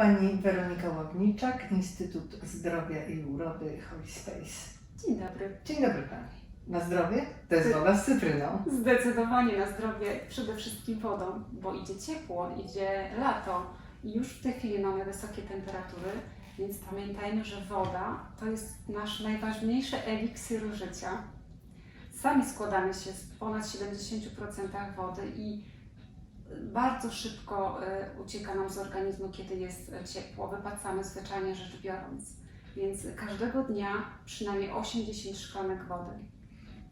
Pani Weronika Ławniczak, Instytut Zdrowia i Urody Holy Space. Dzień dobry. Dzień dobry Pani. Na zdrowie? To jest woda z cytryną. Zdecydowanie na zdrowie, przede wszystkim wodą, bo idzie ciepło, idzie lato i już w tej chwili mamy wysokie temperatury, więc pamiętajmy, że woda to jest nasz najważniejszy eliksir życia. Sami składamy się z ponad 70% wody i bardzo szybko y, ucieka nam z organizmu, kiedy jest ciepło. Wypacamy zwyczajnie rzecz biorąc. Więc każdego dnia przynajmniej 80 szklanek wody.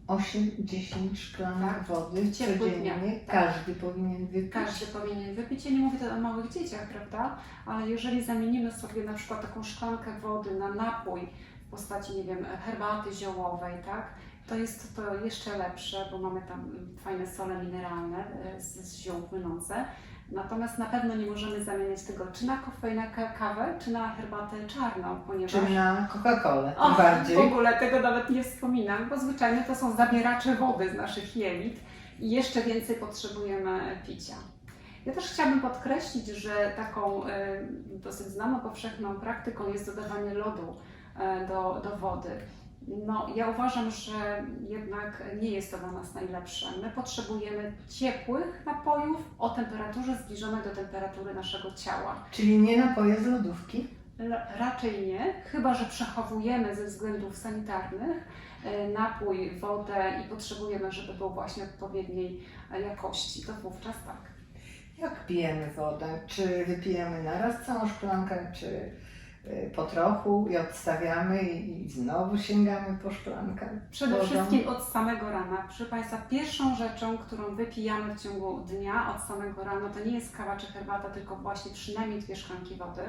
8-10 szklanek Tak, wody codziennie. tak. Każdy powinien wypić. Każdy powinien wypić. Ja nie mówię tutaj o małych dzieciach, prawda? Ale jeżeli zamienimy sobie na przykład taką szklankę wody na napój w postaci, nie wiem, herbaty ziołowej, tak? To jest to jeszcze lepsze, bo mamy tam fajne sole mineralne e, z, z ziół płynące. Natomiast na pewno nie możemy zamieniać tego czy na kawę, czy na herbatę czarną, ponieważ... Czy na Coca-Colę, tym bardziej. w ogóle tego nawet nie wspominam, bo zwyczajnie to są zabieracze wody z naszych jelit i jeszcze więcej potrzebujemy picia. Ja też chciałabym podkreślić, że taką y, dosyć znaną, powszechną praktyką jest dodawanie lodu do, do wody. No, ja uważam, że jednak nie jest to dla nas najlepsze. My potrzebujemy ciepłych napojów o temperaturze zbliżonej do temperatury naszego ciała. Czyli nie napoje z lodówki. Raczej nie, chyba że przechowujemy ze względów sanitarnych e, napój, wodę i potrzebujemy, żeby był właśnie odpowiedniej e, jakości, to wówczas tak. Jak pijemy wodę? Czy wypijemy naraz całą szklankę, czy po trochu i odstawiamy i i znowu sięgamy po szklankę? Przede wodą? wszystkim od samego rana. Proszę Państwa, pierwszą rzeczą, którą wypijamy w ciągu dnia od samego rana, to nie jest kawa czy herbata, tylko właśnie przynajmniej dwie szklanki wody.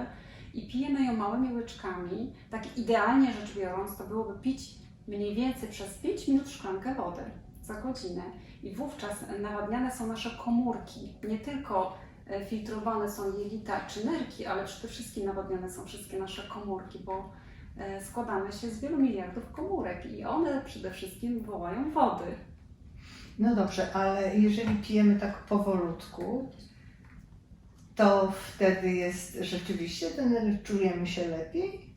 I pijemy ją małymi łyczkami. Tak idealnie rzecz biorąc, to byłoby pić mniej więcej przez 5 minut szklankę wody za godzinę. I wówczas nawadniane są nasze komórki. Nie tylko filtrowane są jelita czy nerki, ale przede wszystkim nawadniane są wszystkie nasze komórki, bo e, składamy się z wielu miliardów komórek i one przede wszystkim wołają wody. No dobrze, ale jeżeli pijemy tak powolutku, to wtedy jest rzeczywiście ten, czujemy się lepiej?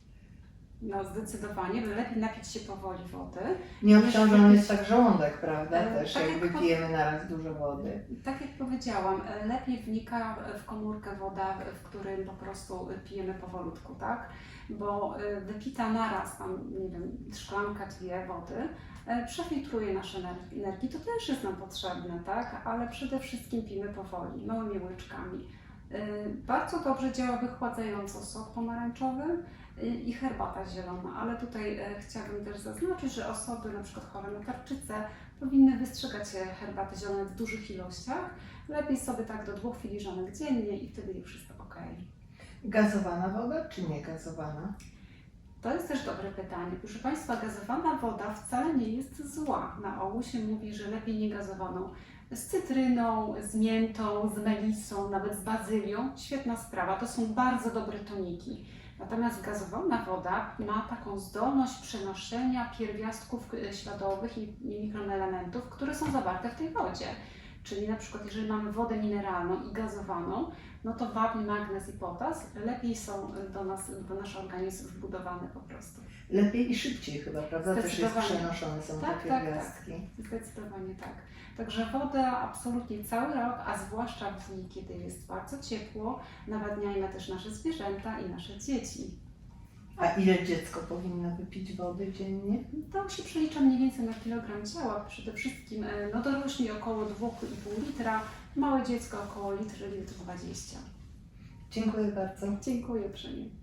No zdecydowanie, lepiej napić się powoli wody. Nie obciążony jest tak żołądek, prawda? E, Też tak jak jak wypijemy naraz dużo wody. Tak jak powiedziałam, e, lepiej wnika w komórkę woda, w którym po prostu pijemy powolutku, tak? Bo e, wypita naraz tam, nie wiem, szklanka, dwie wody, e, przefiltruje nasze ener- energii, to też jest nam potrzebne, tak? Ale przede wszystkim pijmy powoli, małymi łyczkami. E, Bardzo dobrze działa wychładzająco sok pomarańczowy e, i herbata zielona, ale tutaj e, chciałabym też zaznaczyć, że osoby przykład chore na tarczycę powinny wystrzegać się herbaty zielonej w dużych ilościach. Lepiej sobie tak do dwóch filiżanek dziennie i wtedy już jest ok. Gazowana woda czy nie gazowana? To jest też dobre pytanie. Proszę Państwa, gazowana woda wcale nie jest zła. Na ogół się mówi, że lepiej nie gazowaną. Z cytryną, z miętą, z melisą, nawet z bazylią. Świetna sprawa. To są bardzo dobre toniki. Natomiast gazowana woda ma taką zdolność przenoszenia pierwiastków y, śladowych i mikroelementów, które są zawarte w tej wodzie. Czyli na przykład, jeżeli mamy wodę mineralną i gazowaną, no to wapń, magnez i potas lepiej są do nas, do naszego organizmu wbudowane po prostu. Lepiej i szybciej chyba, prawda? Też jest przenoszone są Tak, te tak, pierwiastki. Zdecydowanie tak. Także woda absolutnie cały rok, a zwłaszcza w dni, kiedy jest bardzo ciepło, nawadniajmy też nasze zwierzęta i nasze dzieci. A ile dziecko powinno wypić wody dziennie? To się przelicza mniej więcej na kilogram ciała. Przede wszystkim e, no dorośli około 2,5 litra, małe dziecko około litr, litr 20. Dziękuję bardzo. Dziękuję uprzejmie.